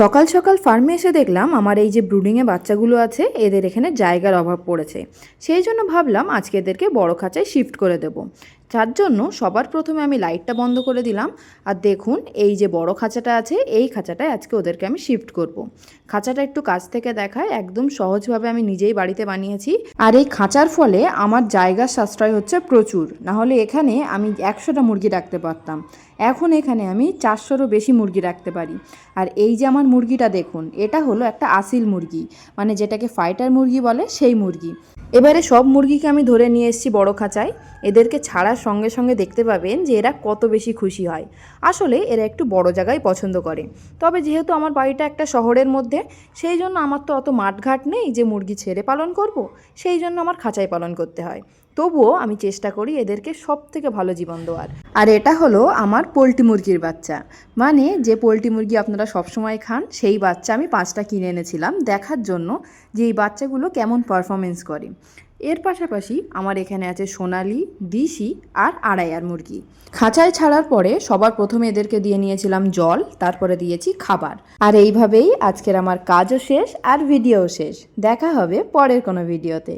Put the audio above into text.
সকাল সকাল ফার্মে এসে দেখলাম আমার এই যে ব্রুডিংয়ে বাচ্চাগুলো আছে, এদের এখানে জায়গার অভাব পড়েছে। সেই জন্য ভাবলাম আজকে এদেরকে বড় খাঁচায় শিফট করে দেব। যার জন্য সবার প্রথমে আমি লাইটটা বন্ধ করে দিলাম। আর দেখুন, এই যে বড় খাঁচাটা আছে, এই খাঁচাটায় আজকে ওদেরকে আমি শিফট করব। খাঁচাটা একটু কাছ থেকে দেখায়, একদম সহজভাবে আমি নিজেই বাড়িতে বানিয়েছি। আর এই খাঁচার ফলে আমার জায়গার সাশ্রয় হচ্ছে প্রচুর। না হলে এখানে আমি একশোটা মুরগি রাখতে পারতাম। এখন এখানে আমি চারশোরও বেশি মুরগি রাখতে পারি। আর এই যে আমার মুরগিটা দেখুন, এটা হলো একটা আসিল মুরগি। মানে যেটাকে ফাইটার মুরগি বলে, সেই মুরগি। এবারে সব মুরগিকে আমি ধরে নিয়ে এসেছি বড় খাঁচায়। এদেরকে ছাড়ার সঙ্গে সঙ্গে দেখতে পাবেন যে এরা কত বেশি খুশি হয়। আসলে এরা একটু বড় জায়গায় পছন্দ করে। তবে যেহেতু আমার বাড়িটা একটা শহরের মধ্যে সেই জন্য আমার তো অত মাঠঘাট নেই যে মুরগি ছেড়ে পালন করব সেই জন্য আমার খাঁচায় পালন করতে হয়। তবুও আমি চেষ্টা করি এদেরকে সব থেকে ভালো জীবন দেওয়ার। আর এটা হলো আমার পোলট্রি মুরগির বাচ্চা। মানে যে পোলট্রি মুরগি আপনারা সবসময় খান, সেই বাচ্চা আমি পাঁচটা কিনে এনেছিলাম দেখার জন্য যে এই বাচ্চাগুলো কেমন পারফরমেন্স করে। এর পাশাপাশি আমার এখানে আছে সোনালি, দিশি আর আড়াইয়ার মুরগি। খাঁচায় ছাড়ার পরে সবার প্রথমে এদেরকে দিয়ে নিয়েছিলাম জল, তারপরে দিয়েছি খাবার। আর এইভাবেই আজকের আমার কাজও শেষ আর ভিডিও শেষ। দেখা হবে পরের কোনো ভিডিওতে